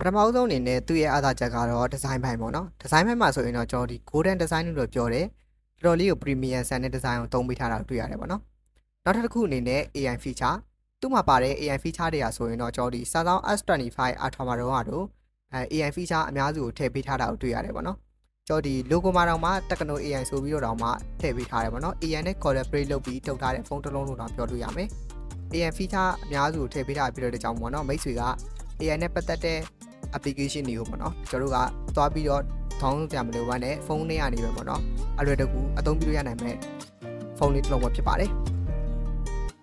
ပထမဆုံးအနေနဲ့သူ့ရဲ့အားသာချက်ကတော့ဒီဇိုင်းပိုင်းပေါ့နော်ဒီဇိုင်းပိုင်းမှာဆိုရင်တော့ကျွန်တော်ဒီ golden design လို့ပြောတယ်တော်တော်လေးကို premium ဆန်တဲ့ design ကိုသုံးပေးထားတာကိုတွေ့ရတယ်ပေါ့နော်နောက်တစ်ခုအနေနဲ့ AI feature သူ့မှာပါတဲ့ AI feature တွေကဆိုရင်တော့ကျွန်တော်ဒီ Samsung S25 Ultra မှာတော့ကတော့အဲ AI feature အများစုကိုထည့်ပေးထားတာကိုတွေ့ရတယ်ပေါ့နော်ကျွန်တော်ဒီ logo မှာတော့မှ Techno AI ဆိုပြီးတော့တော့မှထည့်ပေးထားတယ်ပေါ့နော် AI နဲ့ collaborate လုပ်ပြီးထုတ်ထားတဲ့ဖုန်းတစ်လုံးလို့တော့ပြောလို့ရမယ် AI feature အများစုကိုထည့်ပေးထားပြီးတော့တဲ့ကြောင့်ပေါ့နော်မိတ်ဆွေက AI နဲ့ပတ်သက်တဲ့ application တွေကိုပေါ့နော်ကျွန်တော်တို့ကသွားပြီးတော့ download ကြမလို့ပါနဲ့ဖုန်းထဲကနေပဲပေါ့နော်အလွယ်တကူအသုံးပြုလို့ရနိုင်မဲ့ဖုန်းလေးတစ်လုံးပဲဖြစ်ပါတယ်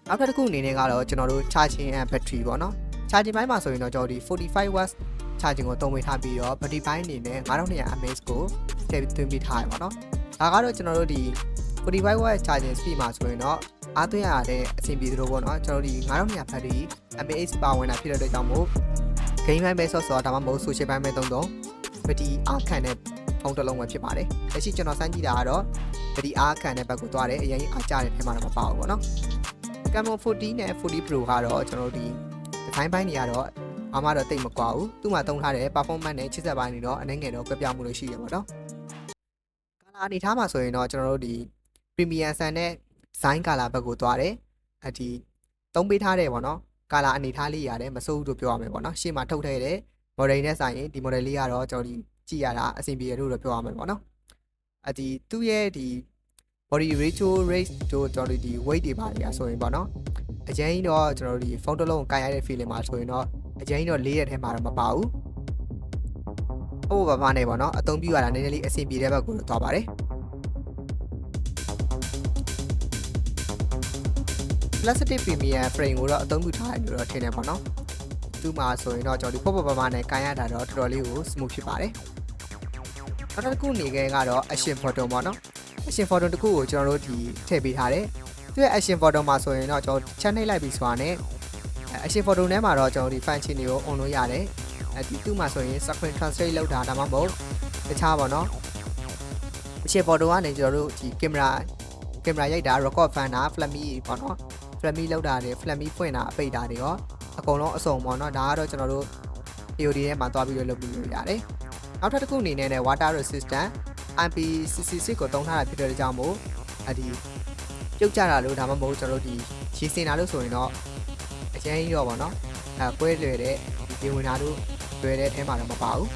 နောက်တစ်ခုအနေနဲ့ကတော့ကျွန်တော်တို့ charging and battery ပေါ့နော် charging ဘိုင်းမှာဆိုရင်တော့ကျွန်တော်ဒီ45 watts charging ကိုသုံးပေးထားပြီးတော့ battery ဘိုင်းအနေနဲ့9200 mAh ကိုထည့်သွင်းပေးထားရပါတော့ဒါကတော့ကျွန်တော်တို့ဒီ45 watt charging speed မှာဆိုရင်တော့အားသွင်းရတဲ့အဆင်ပြေသလိုပေါ့နော်ကျွန်တော်တို့ဒီ9200 battery mAh ပါဝင်တာဖြစ်တဲ့အတွက်ကြောင့်မို့ game ဘိုင်းပဲဆော့ဆော့ဒါမှမဟုတ် social ဘိုင်းပဲသုံးသုံးပတီအားခံတဲ့ဖုန်းတစ်လုံးပဲဖြစ်ပါတယ်။လက်ရှိကျွန်တော်စမ်းကြည့်တာကတော့ပတီအားခံတဲ့ဘက်ကိုသွားတယ်အရင်အားကျတဲ့ထဲမှာတော့မပါဘူးပေါ့နော်။ Camon 40နဲ့40 Pro ကတော့ကျွန်တော်တို့ဒီ design ဘိုင်းတွေကတော့ဘာမှတော့တိတ်မကွာဘူး။သူ့မှာသုံးထားတဲ့ performance နဲ့ချစ်ဆက်ပိုင်းတွေတော့အနေငယ်တော့ပြပြမှုလို့ရှိရပါတော့။ color အနေထားမှာဆိုရင်တော့ကျွန်တော်တို့ဒီ premium ဆန်တဲ့ design color ဘက်ကိုသွားတယ်။အဒီသုံးပေးထားတယ်ပေါ့နော်။ color အနေထားလေးရတယ်မစိုးဘူးလို့ပြောရမယ်ပေါ့နော်။ရှေ့မှာထုတ်ထည့်တဲ့ model နဲ့ဆိုင်ရင်ဒီ model လေးကတော့ကျွန်တော်ဒီကြည့်ရတာအဆင်ပြေတယ်လို့တော့ပြောရမှာပေါ့နော်အဒီသူ့ရဲ့ဒီ body ratio rate တို့ကျွန်တော်တို့ဒီ weight တွေပါတွေကဆိုရင်ပေါ့နော်အကျဉ်းတော့ကျွန်တော်တို့ဒီဖုန်းတစ်လုံးကိုင်ရတဲ့ feeling မှာဆိုရင်တော့အကျဉ်းတော့လေးရက်ထဲမှာတော့မပါဘူးဟုတ်ပါပါနဲ့ပေါ့နော်အသုံးပြုရတာနည်းနည်းလေးအဆင်ပြေတဲ့ဘက်ကိုတော့သွားပါတယ် plastic premium frame ကိုတော့အသုံးပြုထားတယ်လို့တော့ထင်တယ်ပေါ့နော်သူ့မှာဆိုရင်တော့ကျွန်တော်ဒီပေါ့ပေါ့ပါပါနဲ့ကန်ရတာတော့တော်တော်လေးကို smooth ဖြစ်ပါတယ်နောက်တစ်ခုနေခဲ့ကတော့ action photo ပေါ့နော် action photo တစ်ခုကိုကျွန်တော်တို့ဒီထည့်ပေးထားတယ်သူရဲ့ action photo မှာဆိုရင်တော့ကျွန်တော် channel လိုက်ပြီးဆိုတာနဲ့ action photo ထဲမှာတော့ကျွန်တော်ဒီ function တွေကို on လို့ရတယ်အဲဒီသူ့မှာဆိုရင် screen translate လုပ်တာဒါမှမဟုတ်တခြားပေါ့နော် action photo ကနေကျွန်တော်တို့ဒီ camera camera ရိုက်တာ record fan တာ flammy ပေါ့နော် flammy လောက်တာတွေ flammy ဖွင့်တာအပိတ်တာတွေရောအကုန်လုံးအစုံပေါ့နော်ဒါကတော့ကျွန်တော်တို့ AOD ထဲမှာသွားပြီးတော့လုပ်ပြီးလို့ရတယ်နောက်ထပ်တစ်ခုအနေနဲ့ water resistant IP66 ကိုတုံးထားတာဖြစ်တဲ့ကြောင့်မို့အဒီပြုတ်ကြတာလို့ဒါမှမဟုတ်ကျွန်တော်တို့ဒီရှည်စင်တာလို့ဆိုရင်တော့အကျဉ်းကြီးတော့ပေါ့နော်အဲကွဲလွယ်တဲ့ဒီပြင်ဝင်တာလို့လွယ်တဲ့အထဲမှာတော့မပါဘူး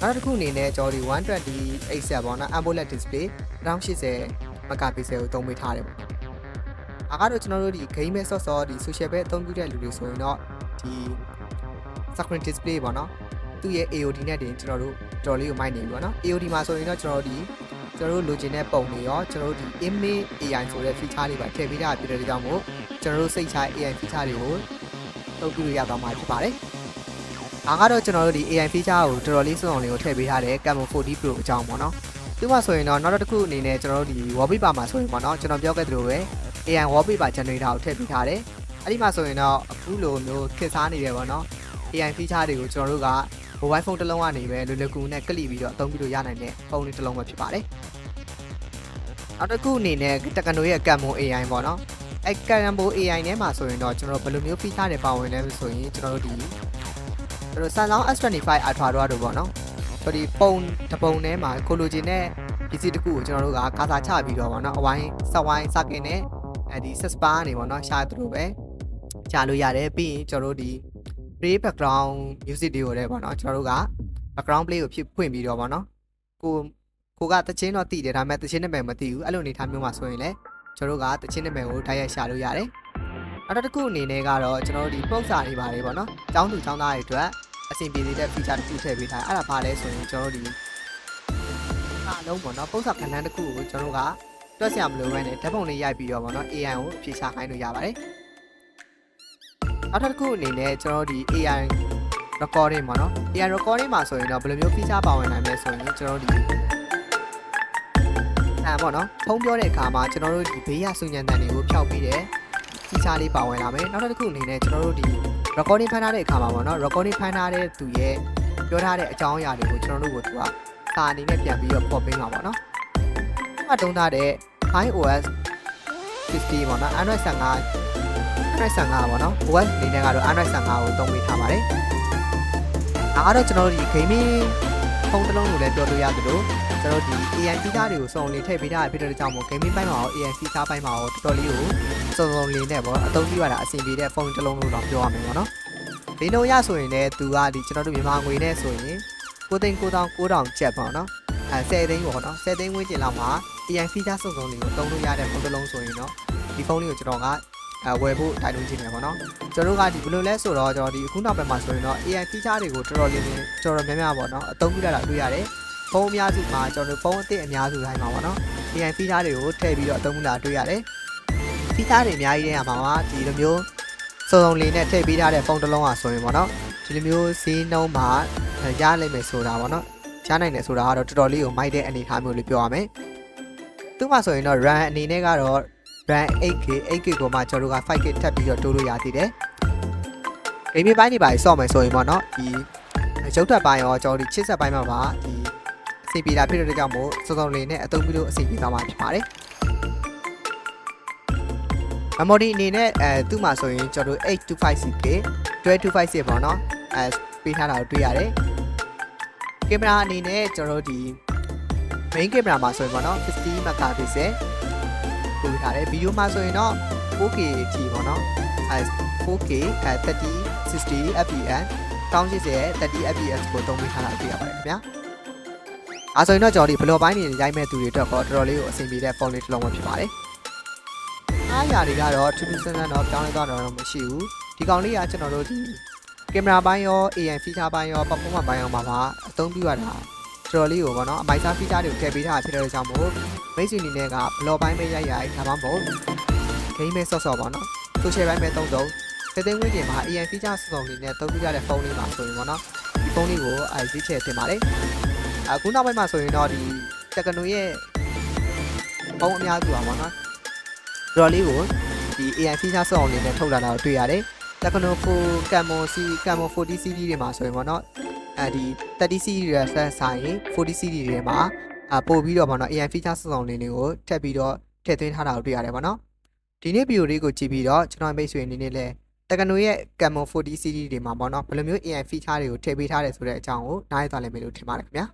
နောက်တစ်ခုအနေနဲ့ကျွန်တော်ဒီ120 8 7ပေါ့နော် AMOLED display 1080 megapixel ကိုသုံးပေးထားတယ်ပေါ့ အားကတော့ကျွန်တော်တို့ဒီ game ပဲဆော့ဆော့ဒီ social ပဲအသုံးပြုတဲ့လူတွေဆိုရင်တော့ဒီ screen display ပေါ့နော်သူ့ရဲ့ AOD နဲ့တင်ကျွန်တော်တို့တော်လေးကိုမိုက်နေပြီပေါ့နော် AOD မှာဆိုရင်တော့ကျွန်တော်တို့ဒီကျွန်တော်တို့လိုချင်တဲ့ပုံတွေရောကျွန်တော်တို့ဒီ image AI ဆိုတဲ့ feature လေးပါထည့်ပေးတာဖြစ်တဲ့ကြောင့်မို့ကျွန်တော်တို့စိတ်ချ AI feature တွေကိုသုံးပြုလို့ရတော့မှာဖြစ်ပါတယ်အားကတော့ကျွန်တော်တို့ဒီ AI feature ကိုတော်တော်လေးစုံအောင်လေးကိုထည့်ပေးထားတဲ့ Camon 40 Pro အကြောင်းပေါ့နော်ဒီမှာဆိုရင်တော့နောက်တစ်ခုအနေနဲ့ကျွန်တော်တို့ဒီ wallpaper မှာဆိုရင်ပေါ့နော်ကျွန်တော်ပြောခဲ့သလိုပဲ AI wallpaper generator ကိုထည့်ပေးထားတယ်။အဲ့ဒီမှာဆိုရင်တော့အခုလိုမျိုးခက်စားနေတယ်ပေါ့နော်။ AI feature တွေကိုကျွန်တော်တို့က mobile phone တစ်လုံးကနေပဲလွယ်လွယ်ကူကူနဲ့ကလစ်ပြီးတော့အသုံးပြုလို့ရနိုင်တဲ့ဖုန်းလေးတစ်လုံးပဲဖြစ်ပါတယ်။နောက်တစ်ခုအနေနဲ့တက္ကနိုရဲ့ Cammo AI ပေါ့နော်။အဲ Cammo AI ထဲမှာဆိုရင်တော့ကျွန်တော်ဘယ်လိုမျိုး feature တွေပါဝင်လဲဆိုရင်ကျွန်တော်တို့ဒီကျွန်တော် Samsung S25 Ultra တော့တို့ပေါ့နော်။ဆိုဒီပုံတပုံထဲမှာကိုလိုချင်တဲ့ပစ္စည်းတစ်ခုကိုကျွန်တော်တို့ကကာစာချပြီးတော့ပေါ့နော်အဝိုင်းဆက်ဝိုင်းစကင်နဲ့ အဲဒီ set spa နေပေါ့နော်ရှားသူတို့ပဲရှားလို့ရတယ်ပြီးရင်ကျွန်တော်တို့ဒီ play background music တွေကိုလည်းပေါ့နော်ကျွန်တော်တို့က background play ကိုဖြစ်ဖွင့်ပြီးတော့ပေါ့နော်ကိုကိုကတချင်းတော့တည်တယ်ဒါပေမဲ့တချင်းနာမည်မသိဘူးအဲ့လိုအနေထားမျိုးမှာဆိုရင်လည်းကျွန်တော်တို့ကတချင်းနာမည်ကိုတိုက်ရိုက်ရှာလို့ရတယ်နောက်တစ်ခုအနေနဲ့ကတော့ကျွန်တော်တို့ဒီပုံစာတွေပါလေပေါ့နော်ចောင်းသူចောင်းသားတွေအတွက်အဆင်ပြေနေတဲ့ feature တစ်ခုထည့်ပေးထားအဲ့ဒါဘာလဲဆိုရင်ကျွန်တော်တို့ဒီအားလုံးပေါ့နော်ပုံစာခဏတစ်ခုကိုကျွန်တော်တို့က တွက်ဆရာမလိုဘဲနဲ့ဓာတ်ပုံလေးရိုက်ပြီးတော့ပေါ့နော် AI ကိုဖြေချခိုင်းလို့ရပါတယ်နောက်တစ်ခုအနေနဲ့ကျွန်တော်ဒီ AI recording ပေါ့နော် AI recording မှာဆိုရင်တော့ဘယ်လိုမျိုး feature ပါဝင်နိုင်မလဲဆိုရင်ကျွန်တော်ဒီအဲပေါ့နော်ဖုံးပြောတဲ့အခါမှာကျွန်တော်တို့ဒီဘေးရစုညံတန်တွေကိုဖျောက်ပြီးတဲ့ feature လေးပါဝင်လာမယ်နောက်တစ်ခုအနေနဲ့ကျွန်တော်တို့ဒီ recording ဖမ်းထားတဲ့အခါမှာပေါ့နော် recording ဖမ်းထားတဲ့သူရဲ့ပြောထားတဲ့အကြောင်းအရာတွေကိုကျွန်တော်တို့ကိုသူကစာအနေနဲ့ပြန်ပြီးတော့ပေါ်ပေးမှာပေါ့နော်ဒီမှာတုံးထားတဲ့ iOS 50ပေါ့နော် Android 15 Android 15ပေါ့နော် OS အနေနဲ့ကတော့ Android 15ကိုသုံးပေးထားပါတယ်။ဒါကတော့ကျွန်တော်တို့ဒီ gaming ဖုန်းတစ်လုံးကိုလည်းပြောလို့ရသလိုကျွန်တော်တို့ဒီ AI feature တွေကိုစုံလင်ထည့်ပေးထားတဲ့ဖြစ်တဲ့ကြောင့်မို့ gaming ဘိုင်းမှာရော AI feature ဘိုင်းမှာရောတော်တော်လေးကိုစုံစုံလင်နဲ့ပေါ့အသုံးပြုရတာအဆင်ပြေတဲ့ဖုန်းတစ်လုံးလို့တော့ပြောရမယ်ပေါ့နော်ဒီလိုရဆိုရင်လည်းသူကဒီကျွန်တော်တို့မြန်မာငွေနဲ့ဆိုရင်9သိန်း9000 9000ကျပ်ပေါ့နော်အဲ10သိန်းပေါ့နော်10သိန်းဝန်းကျင်လောက်မှာ AI feature စုံစုံတွေကိုသုံးလို့ရတဲ့ဖုန်းတစ်လုံးဆိုရင်တော့ဒီဖုန်းလေးကိုကျွန်တော်ကအဲဝယ်ဖို့တိုင်လို့ချင်တယ်ပေါ့နော်ကျွန်တော်တို့ကဒီဘယ်လိုလဲဆိုတော့ကျွန်တော်ဒီအခုနောက်ပိုင်းမှာဆိုရင်တော့ AI feature တွေကိုတော်တော်လေးလေးတော်တော်များများပေါ့နော်အသုံးပြုရတာတွေ့ရတယ်ဖုန်းအများစုမှာကျွန်တော်တို့ဖုန်းအသစ်အများစုတိုင်းမှာပေါ့နော် AI feature တွေကိုထည့်ပြီးတော့အသုံးပြုတာတွေ့ရတယ် feature တွေအများကြီးတဲ့မှာပါဒီလိုမျိုးစုံစုံလေးနဲ့ထည့်ပေးထားတဲ့ဖုန်းတစ်လုံးอ่ะဆိုရင်ပေါ့နော်ဒီလိုမျိုးဈေးနှုန်းမှာရနိုင်မယ်ဆိုတာပေါ့နော်ရနိုင်တယ်ဆိုတာကတော့တော်တော်လေးကိုမိုက်တဲ့အနေအထားမျိုးလေးပြောရမယ် သူ့မှာဆိုရင်တော့ RAM အနေနဲ့ကတော့ RAM 8K 8K ကိုမှကျွန်တော်တို့က 5K ထပ်ပြီးတော့တိုးလို့ရသေးတယ်။ဂိမ်းမပိုင်းတွေပါဆော့မယ်ဆိုရင်ပေါ့နော်ဒီရုပ်ထပ်ပိုင်းရောကျွန်တော်ဒီချစ်ဆက်ပိုင်းမှာပါဒီအစီပြေတာဖြစ်တဲ့ကြောင့်မို့စုံစုံလေးနဲ့အသုံးပြုလို့အစီပြေသွားမှာဖြစ်ပါတယ်။ memory အနေနဲ့အဲသူ့မှာဆိုရင်ကျွန်တော်တို့ 825CK 1225ပေါ့နော်အဲပေးထားတာကိုတွေ့ရတယ်။ကင်မရာအနေနဲ့ကျွန်တော်တို့ဒီ main camera မှာဆိုရင်ပေါ့နော်50 megapixel ပို့ထားတယ်ဗီဒီယိုမှာဆိုရင်တော့ 4K အထိပေါ့နော်အဲ 4K အဲ30 60 fps 1080 30 fps ကိုသုံးပေးထားတာတွေ့ရပါတယ်ခင်ဗျာအားဆိုရင်တော့ကျွန်တော်ဒီဘလော့ပိုင်းနေရိုက်မဲ့သူတွေအတွက်တော့တော်တော်လေးကိုအဆင်ပြေတဲ့ဖုန်းလေးတစ်လုံးပဲဖြစ်ပါတယ်အားရတွေကတော့ထူးထူးဆန်းဆန်းတော့ပြောင်းလဲသွားတော့မရှိဘူးဒီကောင်လေးကကျွန်တော်တို့ဒီကင်မရာပိုင်းရော AI feature ပိုင်းရော performance ပိုင်းရောမှာပါအသုံးပြုရတာ တော်တော်လေးကိုပေါ့နော်အမိုက်စား feature တွေကိုထည့်ပေးထားတာဖြစ်တဲ့ကြောင့်မို့မိတ်ဆွေအနေနဲ့ကဘလော့ပိုင်းပဲရိုက်ရိုက်ဒါမှမဟုတ် game ပဲဆော့ဆော့ပေါ့နော် social ပိုင်းပဲတုံးတုံးတသိန်းဝင်းကျင်မှာ AI feature စုံလေးနဲ့သုံးပြရတဲ့ဖုန်းလေးပါဆိုရင်ပေါ့နော်ဒီဖုန်းလေးကိုအဲရွေးချယ်တင်ပါတယ်အခုနောက်ပိုင်းမှာဆိုရင်တော့ဒီတက္ကနိုရဲ့ဖုန်းအများစုပါပေါ့နော်တော်လေးကိုဒီ AI feature စုံလေးနဲ့ထုတ်လာတာကိုတွေ့ရတယ်တက္ကနို4 Cammo C Cammo 40 CD တွေမှာဆိုရင်ပေါ့နော် အဲဒီ30 CD တွေဆက်ဆိုင်40 CD တွေမှာအပို့ပြီးတော့ပေါ့နော် AI feature စုံလေးတွေကိုထည့်ပြီးတော့ထည့်သွင်းထားတာကိုတွေ့ရတယ်ပေါ့နော်ဒီနေ့ဗီဒီယိုလေးကိုကြည့်ပြီးတော့ကျွန်တော်မိတ်ဆွေအနေနဲ့လည်းတက္ကနိုရဲ့ Cammo 40 series တွေမှာပေါ့နော်ဘယ်လိုမျိုး AI feature တွေကိုထည့်ပေးထားတယ်ဆိုတဲ့အကြောင်းကိုနားရသွားလိမ့်မယ်လို့ထင်ပါတယ်ခင်ဗျာ